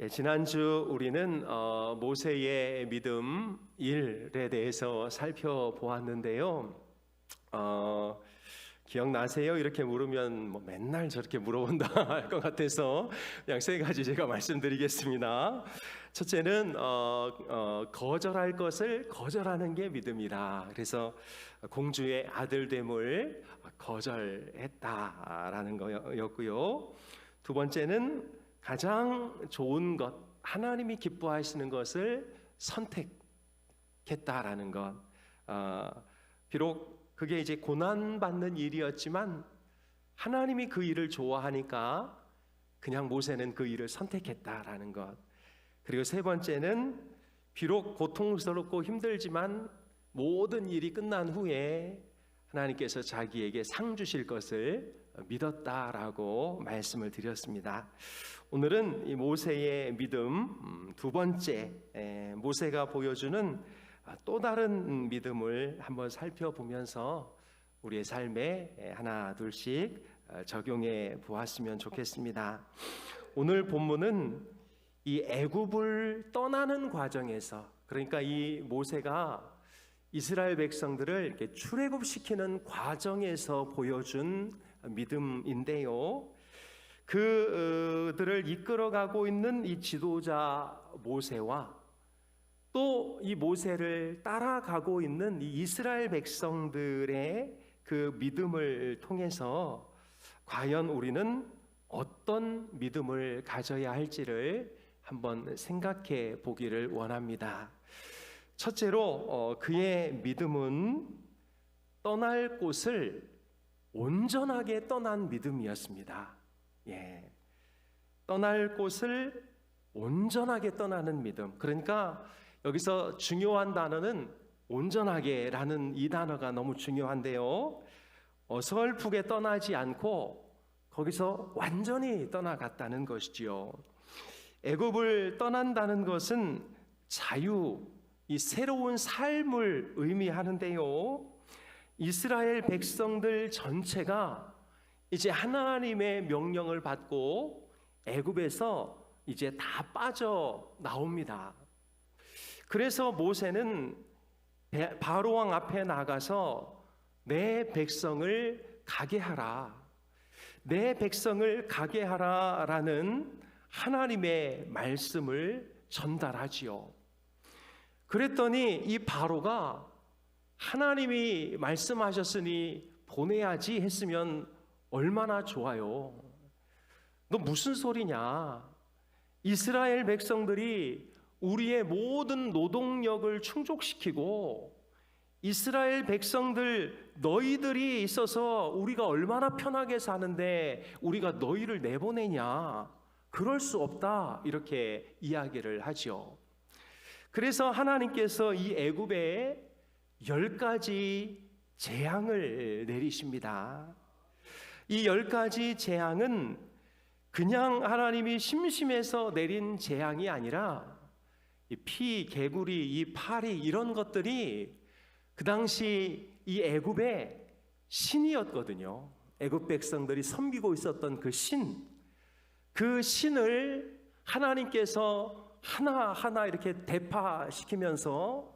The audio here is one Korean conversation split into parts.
예, 지난주 우리는 어, 모세의 믿음 일에 대해서 살펴보았는데요. 어, 기억나세요? 이렇게 물으면 뭐 맨날 저렇게 물어본다 할 것 같아서 그냥 세 가지 제가 말씀드리겠습니다. 첫째는 어, 어, 거절할 것을 거절하는 게 믿음이라. 그래서 공주의 아들됨을 거절했다라는 거였고요. 두 번째는 가장 좋은 것, 하나님이 기뻐하시는 것을 선택했다라는 것. 어, 비록 그게 이제 고난 받는 일이었지만 하나님이 그 일을 좋아하니까 그냥 모세는 그 일을 선택했다라는 것. 그리고 세 번째는 비록 고통스럽고 힘들지만 모든 일이 끝난 후에 하나님께서 자기에게 상 주실 것을 믿었다라고 말씀을 드렸습니다. 오늘은 이 모세의 믿음 음, 두 번째 에, 모세가 보여주는 아, 또 다른 믿음을 한번 살펴보면서 우리의 삶에 에, 하나 둘씩 어, 적용해 보았으면 좋겠습니다. 오늘 본문은 이 애굽을 떠나는 과정에서 그러니까 이 모세가 이스라엘 백성들을 이렇게 출애굽시키는 과정에서 보여준 믿음인데요. 그들을 이끌어가고 있는 이 지도자 모세와 또 이 모세를 따라가고 있는 이 이스라엘 백성들의 그 믿음을 통해서 과연 우리는 어떤 믿음을 가져야 할지를 한번 생각해 보기를 원합니다. 첫째로 어, 그의 믿음은 떠날 곳을 온전하게 떠난 믿음이었습니다. 예. 떠날 곳을 온전하게 떠나는 믿음. 그러니까 여기서 중요한 단어는 온전하게라는 이 단어가 너무 중요한데요. 어설프게 떠나지 않고 거기서 완전히 떠나갔다는 것이지요. 애굽을 떠난다는 것은 자유, 이 새로운 삶을 의미하는데요. 이스라엘 백성들 전체가 이제 하나님의 명령을 받고 애굽에서 이제 다 빠져 나옵니다. 그래서 모세는 바로 왕 앞에 나가서 내 백성을 가게 하라. 내 백성을 가게 하라라는 하나님의 말씀을 전달하지요. 그랬더니 이 바로가 하나님이 말씀하셨으니 보내야지 했으면 얼마나 좋아요. 너 무슨 소리냐? 이스라엘 백성들이 우리의 모든 노동력을 충족시키고 이스라엘 백성들 너희들이 있어서 우리가 얼마나 편하게 사는데 우리가 너희를 내보내냐? 그럴 수 없다. 이렇게 이야기를 하죠. 그래서 하나님께서 이 애굽에 열 가지 재앙을 내리십니다. 이 열 가지 재앙은 그냥 하나님이 심심해서 내린 재앙이 아니라 이 피, 개구리, 이 파리 이런 것들이 그 당시 이 애굽의 신이었거든요. 애굽 백성들이 섬기고 있었던 그 신, 그 신을 하나님께서 하나하나 이렇게 대파시키면서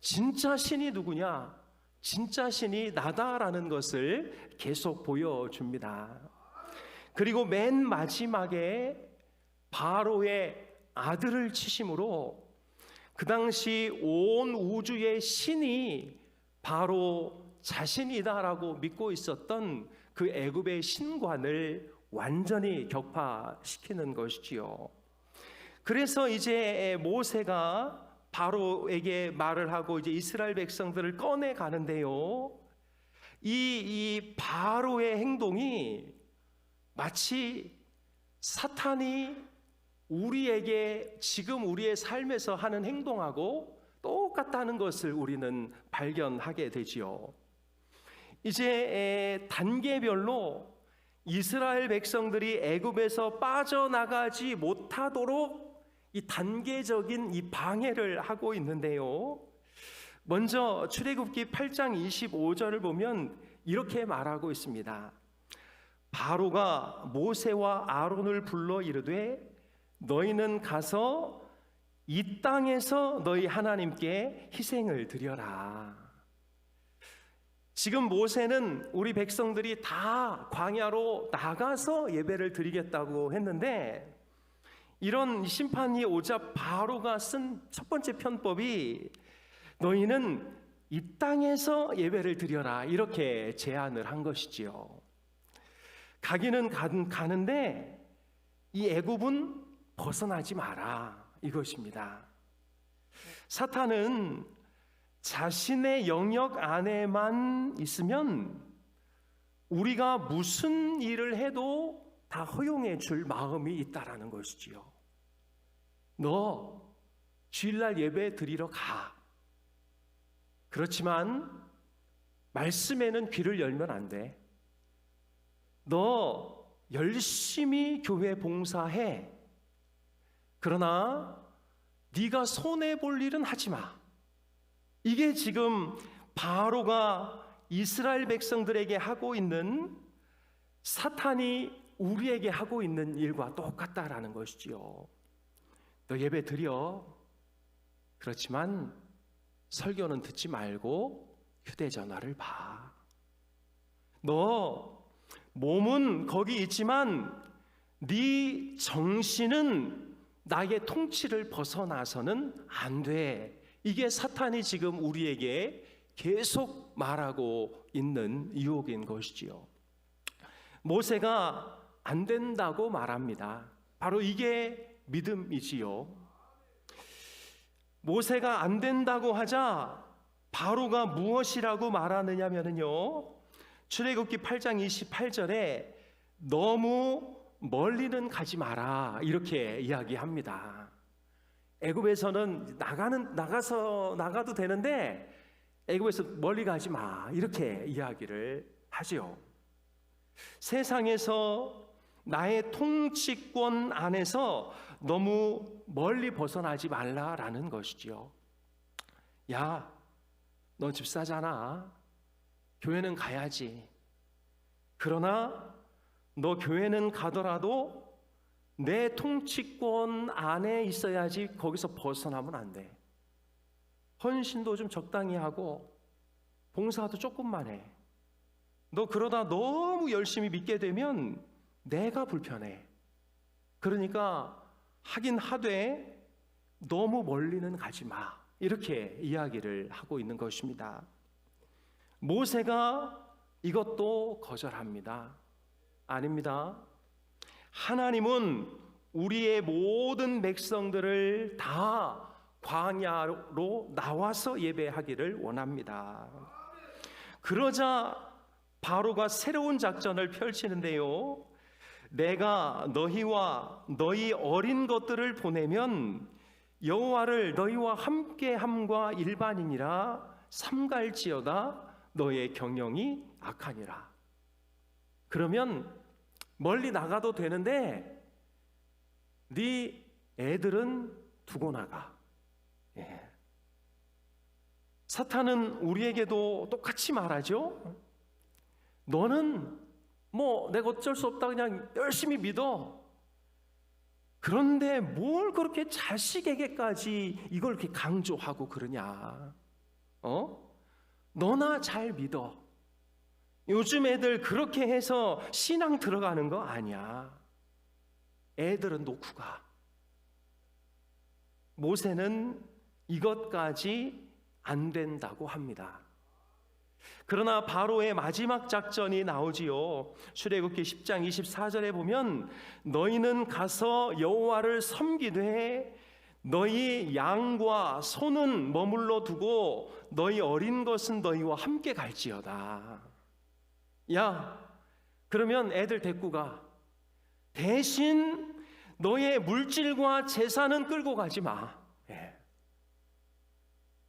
진짜 신이 누구냐? 진짜 신이 나다라는 것을 계속 보여줍니다. 그리고 맨 마지막에 바로의 아들을 치심으로 그 당시 온 우주의 신이 바로 자신이다라고 믿고 있었던 그 애굽의 신관을 완전히 격파시키는 것이지요. 그래서 이제 모세가 바로에게 말을 하고 이제 이스라엘 백성들을 꺼내 가는데요. 이, 이 바로의 행동이 마치 사탄이 우리에게 지금 우리의 삶에서 하는 행동하고 똑같다는 것을 우리는 발견하게 되지요. 이제 단계별로 이스라엘 백성들이 애굽에서 빠져나가지 못하도록 이 단계적인 이 방해를 하고 있는데요. 먼저 출애굽기 8장 25절을 보면 이렇게 말하고 있습니다. 바로가 모세와 아론을 불러 이르되 너희는 가서 이 땅에서 너희 하나님께 희생을 드려라. 지금 모세는 우리 백성들이 다 광야로 나가서 예배를 드리겠다고 했는데 이런 심판이 오자 바로가 쓴 첫 번째 편법이 너희는 이 땅에서 예배를 드려라 이렇게 제안을 한 것이지요. 가기는 가, 가는데 이 애굽은 벗어나지 마라 이것입니다. 사탄은 자신의 영역 안에만 있으면 우리가 무슨 일을 해도 다 허용해 줄 마음이 있다라는 것이지요. 너 주일날 예배 드리러 가. 그렇지만 말씀에는 귀를 열면 안 돼. 너 열심히 교회 봉사해. 그러나 네가 손해 볼 일은 하지 마. 이게 지금 바로가 이스라엘 백성들에게 하고 있는 사탄이 우리에게 하고 있는 일과 똑같다라는 것이지요. 너 예배 드려. 그렇지만 설교는 듣지 말고 휴대전화를 봐. 너 몸은 거기 있지만 네 정신은 나의 통치를 벗어나서는 안 돼. 이게 사탄이 지금 우리에게 계속 말하고 있는 유혹인 것이지요. 모세가 안 된다고 말합니다. 바로 이게 믿음이지요. 모세가 안 된다고 하자 바로가 무엇이라고 말하느냐면요. 출애굽기 8장 28절에 너무 멀리는 가지 마라 이렇게 이야기합니다. 애굽에서는 나가는 나가서 나가도 되는데 애굽에서 멀리 가지 마 이렇게 이야기를 하지요. 세상에서 나의 통치권 안에서 너무 멀리 벗어나지 말라라는 것이지요. 야, 너 집사잖아. 교회는 가야지. 그러나 너 교회는 가더라도 내 통치권 안에 있어야지 거기서 벗어나면 안 돼. 헌신도 좀 적당히 하고 봉사도 조금만 해. 너 그러다 너무 열심히 믿게 되면 내가 불편해. 그러니까 하긴 하되 너무 멀리는 가지 마. 이렇게 이야기를 하고 있는 것입니다. 모세가 이것도 거절합니다. 아닙니다. 하나님은 우리의 모든 백성들을 다 광야로 나와서 예배하기를 원합니다. 그러자 바로가 새로운 작전을 펼치는데요. 내가 너희와 너희 어린 것들을 보내면 여호와를 너희와 함께 함과 일반이니라 삼갈지어다 너의 경영이 악하니라. 그러면 멀리 나가도 되는데 네 애들은 두고 나가. 예. 사탄은 우리에게도 똑같이 말하죠. 너는 뭐 내가 어쩔 수 없다 그냥 열심히 믿어. 그런데 뭘 그렇게 자식에게까지 이걸 이렇게 강조하고 그러냐? 어? 너나 잘 믿어. 요즘 애들 그렇게 해서 신앙 들어가는 거 아니야. 애들은 놓고 가. 모세는 이것까지 안 된다고 합니다. 그러나 바로의 마지막 작전이 나오지요. 출애굽기 10장 24절에 보면 너희는 가서 여호와를 섬기되 너희 양과 소는 머물러 두고 너희 어린 것은 너희와 함께 갈지어다. 야, 그러면 애들 데리고 가. 대신 너의 물질과 재산은 끌고 가지 마. 예.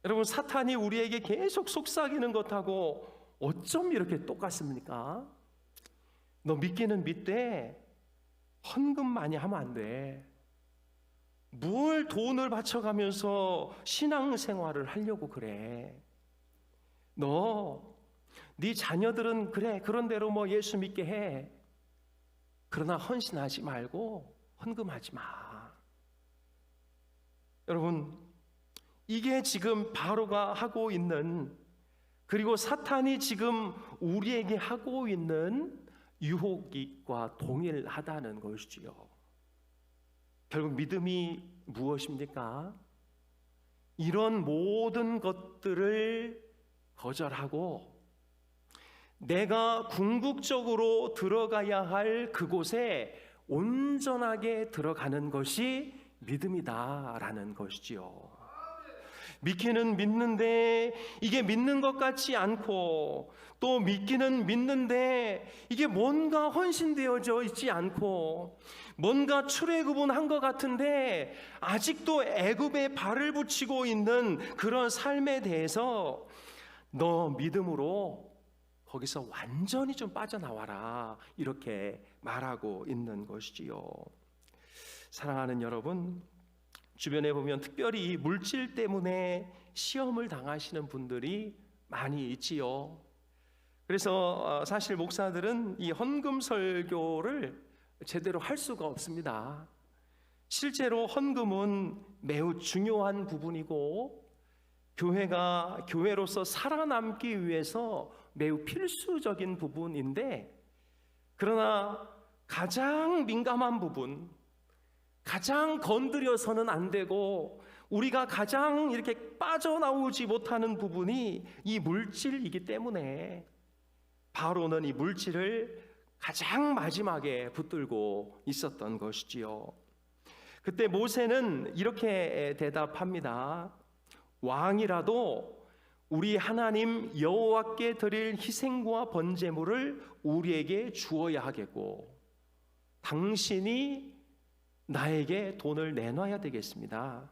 여러분 사탄이 우리에게 계속 속삭이는 것하고 어쩜 이렇게 똑같습니까? 너 믿기는 믿되 헌금 많이 하면 안 돼. 뭘 돈을 바쳐가면서 신앙생활을 하려고 그래? 너, 네 자녀들은 그래 그런 대로 뭐 예수 믿게 해. 그러나 헌신하지 말고 헌금하지 마. 여러분, 이게 지금 바로가 하고 있는 그리고 사탄이 지금 우리에게 하고 있는 유혹과 동일하다는 것이지요. 결국 믿음이 무엇입니까? 이런 모든 것들을 거절하고 내가 궁극적으로 들어가야 할 그곳에 온전하게 들어가는 것이 믿음이다라는 것이지요. 믿기는 믿는데 이게 믿는 것 같지 않고 또 믿기는 믿는데 이게 뭔가 헌신되어져 있지 않고 뭔가 출애굽은 한 것 같은데 아직도 애굽에 발을 붙이고 있는 그런 삶에 대해서 너 믿음으로 거기서 완전히 좀 빠져나와라 이렇게 말하고 있는 것이지요. 사랑하는 여러분, 주변에 보면 특별히 물질 때문에 시험을 당하시는 분들이 많이 있지요. 그래서 어, 사실 목사들은 이 헌금 설교를 제대로 할 수가 없습니다. 실제로 헌금은 매우 중요한 부분이고 교회가 교회로서 살아남기 위해서 매우 필수적인 부분인데 그러나 가장 민감한 부분 가장 건드려서는 안 되고 우리가 가장 이렇게 빠져나오지 못하는 부분이 이 물질이기 때문에 바로는 이 물질을 가장 마지막에 붙들고 있었던 것이지요. 그때 모세는 이렇게 대답합니다. 왕이라도 우리 하나님 여호와께 드릴 희생과 번제물을 우리에게 주어야 하겠고 당신이 나에게 돈을 내놔야 되겠습니다.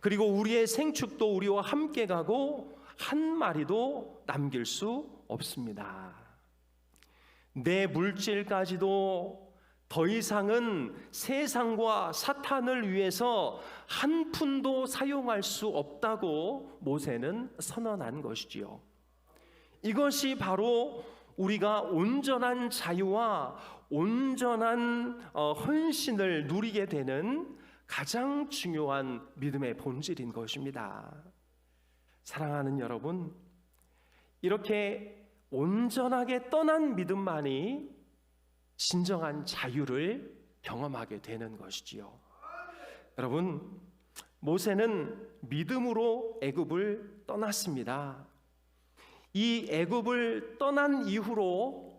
그리고 우리의 생축도 우리와 함께 가고 한 마리도 남길 수 없습니다. 내 물질까지도 더 이상은 세상과 사탄을 위해서 한 푼도 사용할 수 없다고 모세는 선언한 것이지요. 이것이 바로 우리가 온전한 자유와 온전한 어, 헌신을 누리게 되는 가장 중요한 믿음의 본질인 것입니다. 사랑하는 여러분, 이렇게 온전하게 떠난 믿음만이 진정한 자유를 경험하게 되는 것이지요. 여러분, 모세는 믿음으로 애굽을 떠났습니다. 이 애굽을 떠난 이후로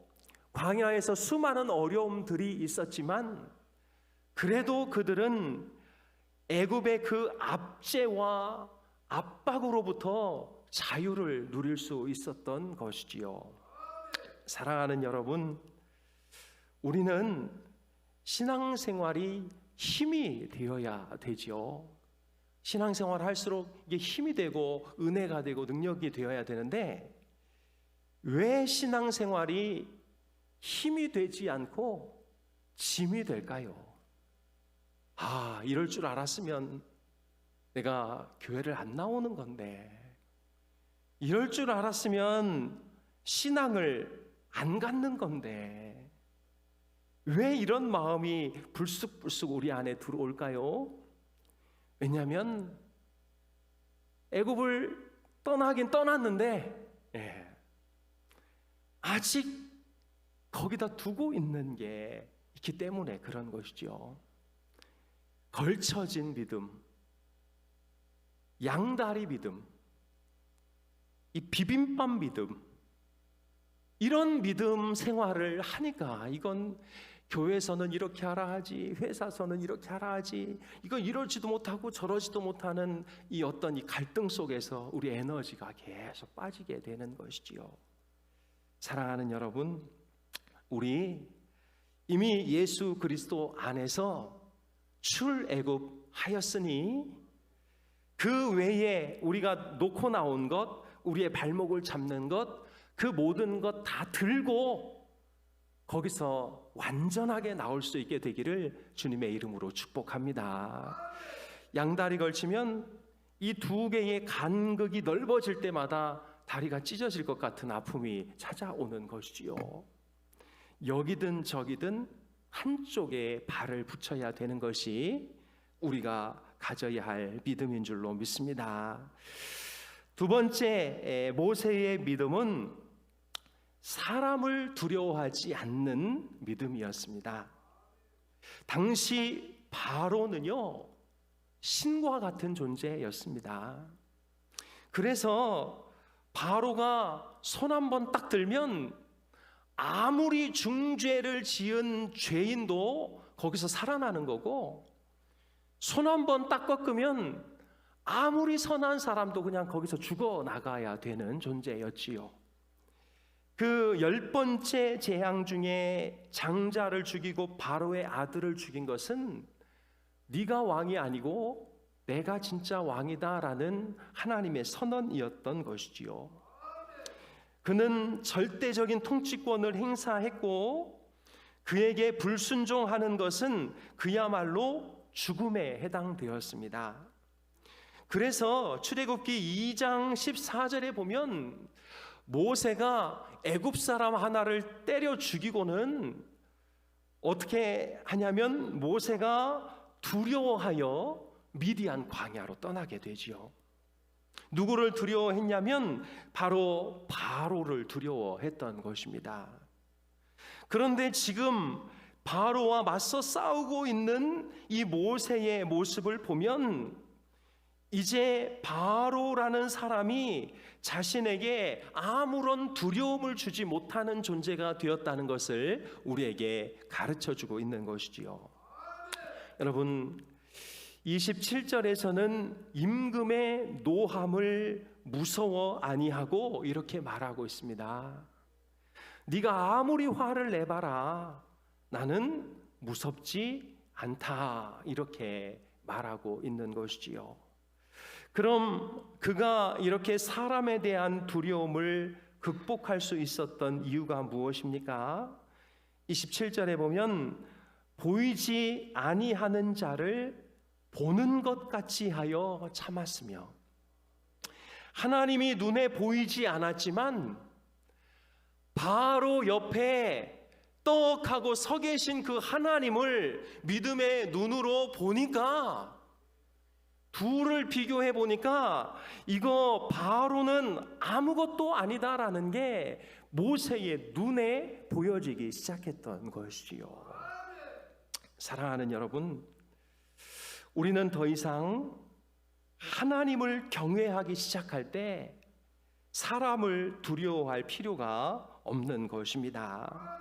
광야에서 수많은 어려움들이 있었지만 그래도 그들은 애굽의 그 압제와 압박으로부터 자유를 누릴 수 있었던 것이지요. 사랑하는 여러분, 우리는 신앙생활이 힘이 되어야 되지요. 신앙생활 할수록 이게 힘이 되고 은혜가 되고 능력이 되어야 되는데 왜 신앙생활이 힘이 되지 않고 짐이 될까요? 아, 이럴 줄 알았으면 내가 교회를 안 나오는 건데, 이럴 줄 알았으면 신앙을 안 갖는 건데, 왜 이런 마음이 불쑥불쑥 우리 안에 들어올까요? 왜냐하면 애굽을 떠나긴 떠났는데, 예, 아직 거기다 두고 있는 게 있기 때문에 그런 것이죠. 걸쳐진 믿음, 양다리 믿음, 이 비빔밥 믿음, 이런 믿음 생활을 하니까 이건 교회에서는 이렇게 하라 하지, 회사에서는 이렇게 하라 하지, 이건 이러지도 못하고 저러지도 못하는 이 어떤 이 갈등 속에서 우리 에너지가 계속 빠지게 되는 것이지요. 사랑하는 여러분, 우리 이미 예수 그리스도 안에서 출애굽하였으니 그 외에 우리가 놓고 나온 것, 우리의 발목을 잡는 것, 그 모든 것 다 들고 거기서 완전하게 나올 수 있게 되기를 주님의 이름으로 축복합니다. 양다리 걸치면 이 두 개의 간극이 넓어질 때마다 다리가 찢어질 것 같은 아픔이 찾아오는 것이지요. 여기든 저기든 한쪽에 발을 붙여야 되는 것이 우리가 가져야 할 믿음인 줄로 믿습니다. 두 번째 에, 모세의 믿음은 사람을 두려워하지 않는 믿음이었습니다. 당시 바로는요 신과 같은 존재였습니다. 그래서 바로가 손 한 번 딱 들면 아무리 중죄를 지은 죄인도 거기서 살아나는 거고 손 한 번 딱 꺾으면 아무리 선한 사람도 그냥 거기서 죽어 나가야 되는 존재였지요. 그 열 번째 재앙 중에 장자를 죽이고 바로의 아들을 죽인 것은 네가 왕이 아니고 내가 진짜 왕이다라는 하나님의 선언이었던 것이지요. 그는 절대적인 통치권을 행사했고 그에게 불순종하는 것은 그야말로 죽음에 해당되었습니다. 그래서 출애굽기 2장 14절에 보면 모세가 애굽 사람 하나를 때려 죽이고는 어떻게 하냐면 모세가 두려워하여 미디안 광야로 떠나게 되지요. 누구를 두려워했냐면 바로 바로를 두려워했던 것입니다. 그런데 지금 바로와 맞서 싸우고 있는 이 모세의 모습을 보면 이제 바로라는 사람이 자신에게 아무런 두려움을 주지 못하는 존재가 되었다는 것을 우리에게 가르쳐 주고 있는 것이지요. 여러분 27절에서는 임금의 노함을 무서워 아니하고 이렇게 말하고 있습니다. 네가 아무리 화를 내봐라 나는 무섭지 않다 이렇게 말하고 있는 것이지요. 그럼 그가 이렇게 사람에 대한 두려움을 극복할 수 있었던 이유가 무엇입니까? 27절에 보면 보이지 아니하는 자를 보는 것 같이 하여 참았으며 하나님이 눈에 보이지 않았지만 바로 옆에 떡하고 서 계신 그 하나님을 믿음의 눈으로 보니까 둘을 비교해 보니까 이거 바로는 아무것도 아니다라는 게 모세의 눈에 보여지기 시작했던 것이지요. 사랑하는 여러분, 우리는 더 이상 하나님을 경외하기 시작할 때 사람을 두려워할 필요가 없는 것입니다.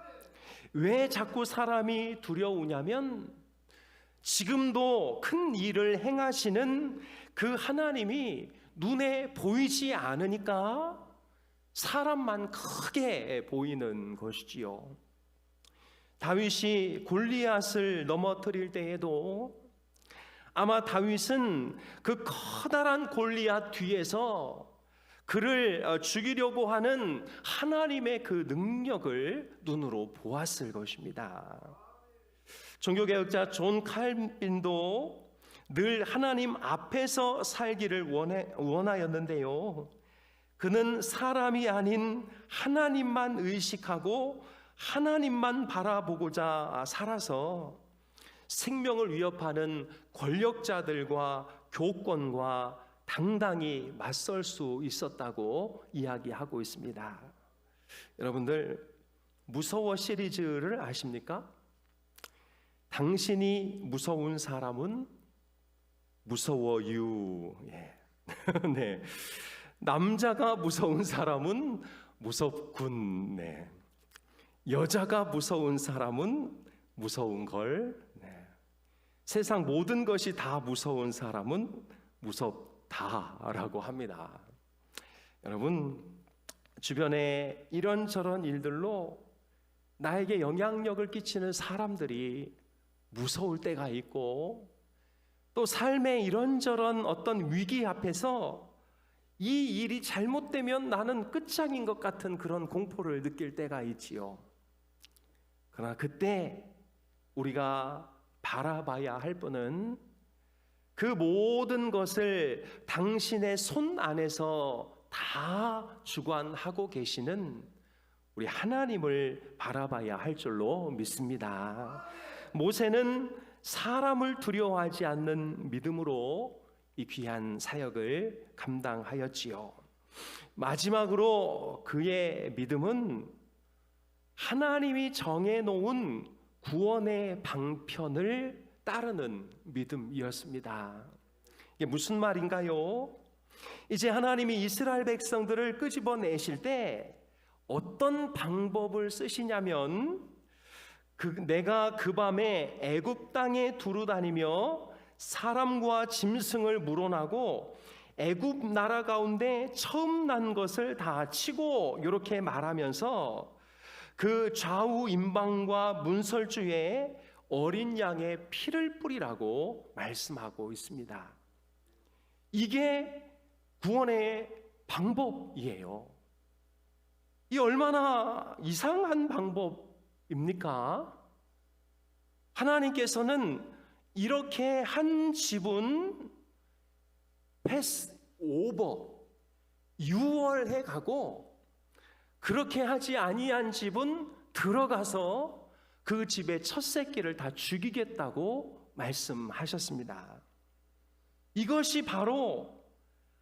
왜 자꾸 사람이 두려우냐면 지금도 큰 일을 행하시는 그 하나님이 눈에 보이지 않으니까 사람만 크게 보이는 것이지요. 다윗이 골리앗을 넘어뜨릴 때에도 아마 다윗은 그 커다란 골리앗 뒤에서 그를 어, 죽이려고 하는 하나님의 그 능력을 눈으로 보았을 것입니다. 종교개혁자 존 칼빈도 늘 하나님 앞에서 살기를 원해, 원하였는데요. 그는 사람이 아닌 하나님만 의식하고 하나님만 바라보고자 살아서 생명을 위협하는 권력자들과 교권과 당당히 맞설 수 있었다고 이야기하고 있습니다. 여러분들 무서워 시리즈를 아십니까? 당신이 무서운 사람은 무서워유. 예. 네. 남자가 무서운 사람은 무섭군. 네. 여자가 무서운 사람은 무서운 걸. 네. 세상 모든 것이 다 무서운 사람은 무섭다라고 합니다. 여러분 주변에 이런저런 일들로 나에게 영향력을 끼치는 사람들이 무서울 때가 있고 또 삶의 이런저런 어떤 위기 앞에서 이 일이 잘못되면 나는 끝장인 것 같은 그런 공포를 느낄 때가 있지요. 그러나 그때 우리가 바라봐야 할 분은 그 모든 것을 당신의 손 안에서 다 주관하고 계시는 우리 하나님을 바라봐야 할 줄로 믿습니다. 모세는 사람을 두려워하지 않는 믿음으로 이 귀한 사역을 감당하였지요. 마지막으로 그의 믿음은 하나님이 정해놓은 구원의 방편을 따르는 믿음이었습니다. 이게 무슨 말인가요? 이제 하나님이 이스라엘 백성들을 끄집어내실 때 어떤 방법을 쓰시냐면 그 내가 그 밤에 애굽 땅에 두루 다니며 사람과 짐승을 물어나고 애굽 나라 가운데 처음 난 것을 다 치고 이렇게 말하면서 그 좌우 임방과 문설주에 어린 양의 피를 뿌리라고 말씀하고 있습니다. 이게 구원의 방법이에요. 이 얼마나 이상한 방법입니까? 하나님께서는 이렇게 한 집은 패스 오버 유월해 가고 그렇게 하지 아니한 집은 들어가서 그 집의 첫 새끼를 다 죽이겠다고 말씀하셨습니다. 이것이 바로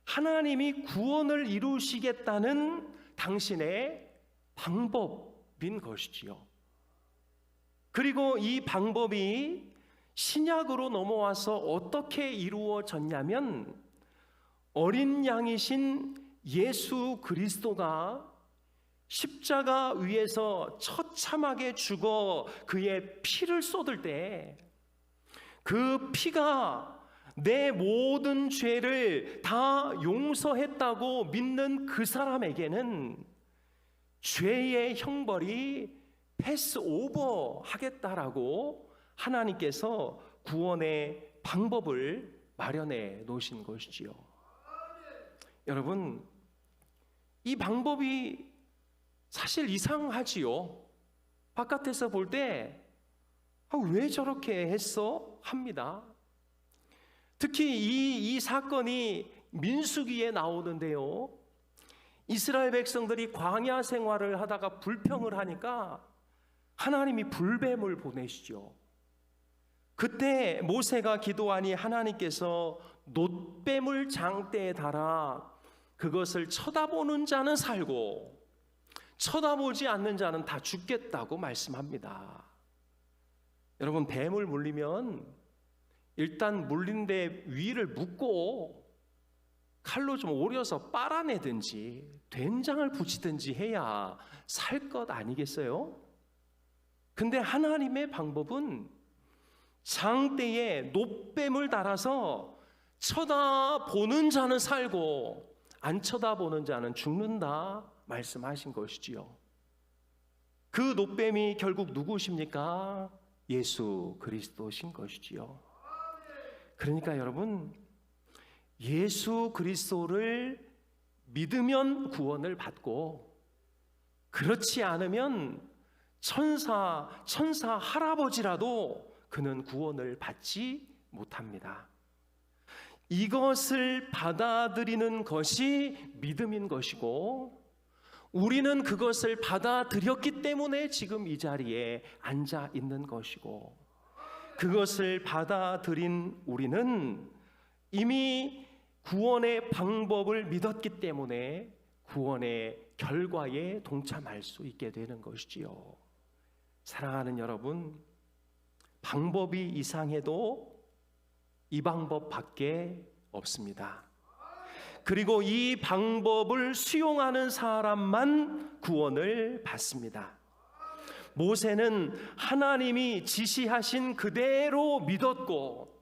하나님이 구원을 이루시겠다는 당신의 방법인 것이지요. 그리고 이 방법이 신약으로 넘어와서 어떻게 이루어졌냐면 어린 양이신 예수 그리스도가 십자가 위에서 처참하게 죽어 그의 피를 쏟을 때 그 피가 내 모든 죄를 다 용서했다고 믿는 그 사람에게는 죄의 형벌이 패스 오버 하겠다라고 하나님께서 구원의 방법을 마련해 놓으신 것이지요. 여러분, 이 방법이 사실 이상하지요. 바깥에서 볼 때, 아, 왜 저렇게 했어? 합니다. 특히 이, 이 사건이 민수기에 나오는데요. 이스라엘 백성들이 광야 생활을 하다가 불평을 하니까 하나님이 불뱀을 보내시죠. 그때 모세가 기도하니 하나님께서 놋뱀을 장대에 달아 그것을 쳐다보는 자는 살고 쳐다보지 않는 자는 다 죽겠다고 말씀합니다. 여러분 뱀을 물리면 일단 물린 데 위를 묶고 칼로 좀 오려서 빨아내든지 된장을 붙이든지 해야 살 것 아니겠어요? 근데 하나님의 방법은 장대에 노뱀을 달아서 쳐다보는 자는 살고 안 쳐다보는 자는 죽는다 말씀하신 것이지요. 그 노뱀이 결국 누구십니까? 예수 그리스도신 것이지요. 그러니까 여러분 예수 그리스도를 믿으면 구원을 받고 그렇지 않으면 천사 천사 할아버지라도 그는 구원을 받지 못합니다. 이것을 받아들이는 것이 믿음인 것이고 우리는 그것을 받아들였기 때문에 지금 이 자리에 앉아 있는 것이고 그것을 받아들인 우리는 이미 구원의 방법을 믿었기 때문에 구원의 결과에 동참할 수 있게 되는 것이지요. 사랑하는 여러분, 방법이 이상해도 이 방법밖에 없습니다. 그리고 이 방법을 수용하는 사람만 구원을 받습니다. 모세는 하나님이 지시하신 그대로 믿었고,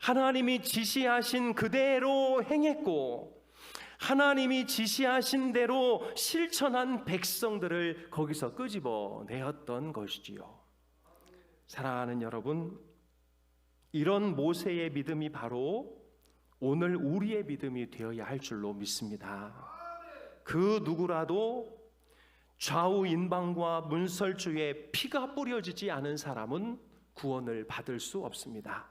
하나님이 지시하신 그대로 행했고, 하나님이 지시하신 대로 실천한 백성들을 거기서 끄집어 내었던 것이지요. 사랑하는 여러분, 이런 모세의 믿음이 바로 오늘 우리의 믿음이 되어야 할 줄로 믿습니다. 그 누구라도 좌우 인방과 문설주에 피가 뿌려지지 않은 사람은 구원을 받을 수 없습니다.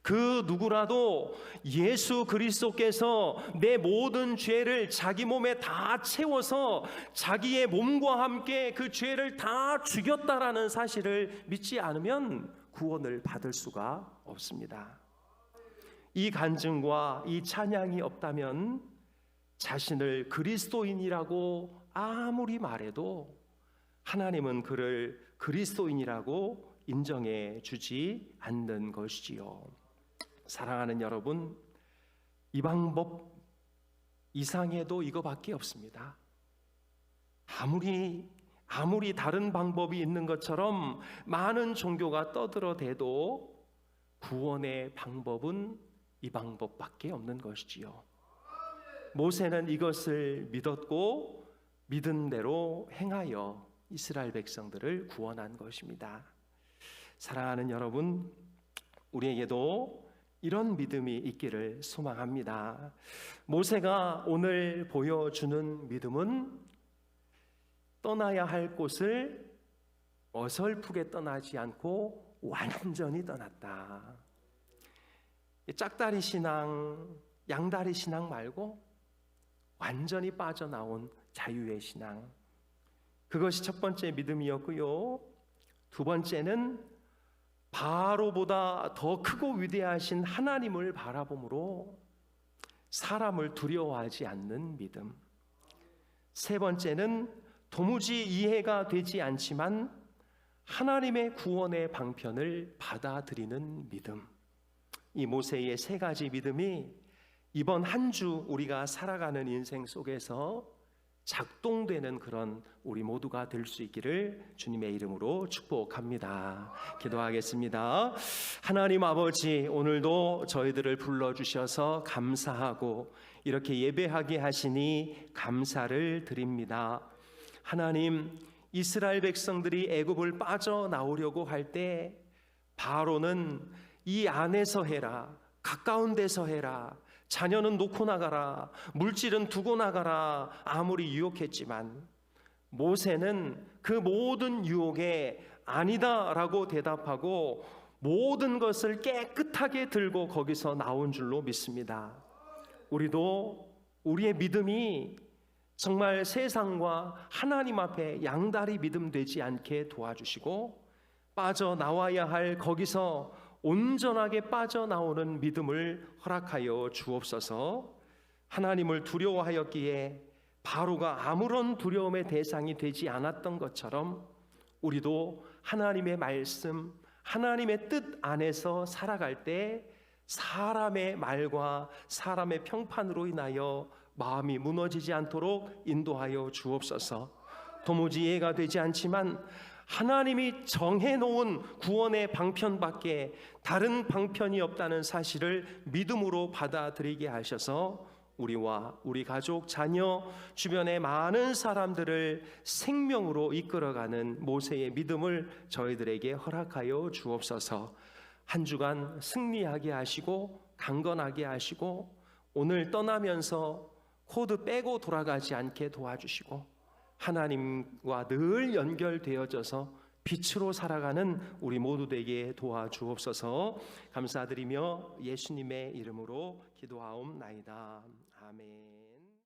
그 누구라도 예수 그리스도께서 내 모든 죄를 자기 몸에 다 채워서 자기의 몸과 함께 그 죄를 다 죽였다라는 사실을 믿지 않으면 구원을 받을 수가 없습니다. 이 간증과 이 찬양이 없다면 자신을 그리스도인이라고 아무리 말해도 하나님은 그를 그리스도인이라고 인정해 주지 않는 것이지요. 사랑하는 여러분, 이 방법 이상해도 이거밖에 없습니다. 아무리 아무리 다른 방법이 있는 것처럼 많은 종교가 떠들어대도 구원의 방법은 이 방법밖에 없는 것이지요. 모세는 이것을 믿었고 믿은 대로 행하여 이스라엘 백성들을 구원한 것입니다. 사랑하는 여러분, 우리에게도 이런 믿음이 있기를 소망합니다. 모세가 오늘 보여주는 믿음은 떠나야 할 곳을 어설프게 떠나지 않고 완전히 떠났다. 짝다리 신앙, 양다리 신앙 말고 완전히 빠져나온 자유의 신앙. 그것이 첫 번째 믿음이었고요. 두 번째는 바로보다 더 크고 위대하신 하나님을 바라봄으로 사람을 두려워하지 않는 믿음. 세 번째는 도무지 이해가 되지 않지만 하나님의 구원의 방편을 받아들이는 믿음. 이 모세의 세 가지 믿음이 이번 한 주 우리가 살아가는 인생 속에서 작동되는 그런 우리 모두가 될 수 있기를 주님의 이름으로 축복합니다. 기도하겠습니다. 하나님 아버지, 오늘도 저희들을 불러주셔서 감사하고 이렇게 예배하게 하시니 감사를 드립니다. 하나님, 이스라엘 백성들이 애굽을 빠져나오려고 할 때 바로는 이 안에서 해라, 가까운 데서 해라, 자녀는 놓고 나가라, 물질은 두고 나가라, 아무리 유혹했지만 모세는 그 모든 유혹에 아니다라고 대답하고 모든 것을 깨끗하게 들고 거기서 나온 줄로 믿습니다. 우리도 우리의 믿음이 정말 세상과 하나님 앞에 양다리 믿음 되지 않게 도와주시고 빠져나와야 할 거기서 온전하게 빠져나오는 믿음을 허락하여 주옵소서. 하나님을 두려워하였기에 바로가 아무런 두려움의 대상이 되지 않았던 것처럼 우리도 하나님의 말씀, 하나님의 뜻 안에서 살아갈 때 사람의 말과 사람의 평판으로 인하여 마음이 무너지지 않도록 인도하여 주옵소서. 도무지 이해가 되지 않지만 하나님이 정해놓은 구원의 방편밖에 다른 방편이 없다는 사실을 믿음으로 받아들이게 하셔서 우리와 우리 가족, 자녀, 주변의 많은 사람들을 생명으로 이끌어가는 모세의 믿음을 저희들에게 허락하여 주옵소서. 한 주간 승리하게 하시고 강건하게 하시고 오늘 떠나면서 코드 빼고 돌아가지 않게 도와주시고 하나님과 늘 연결되어져서 빛으로 살아가는 우리 모두 되게 도와주옵소서 감사드리며 예수님의 이름으로 기도하옵나이다. 아멘.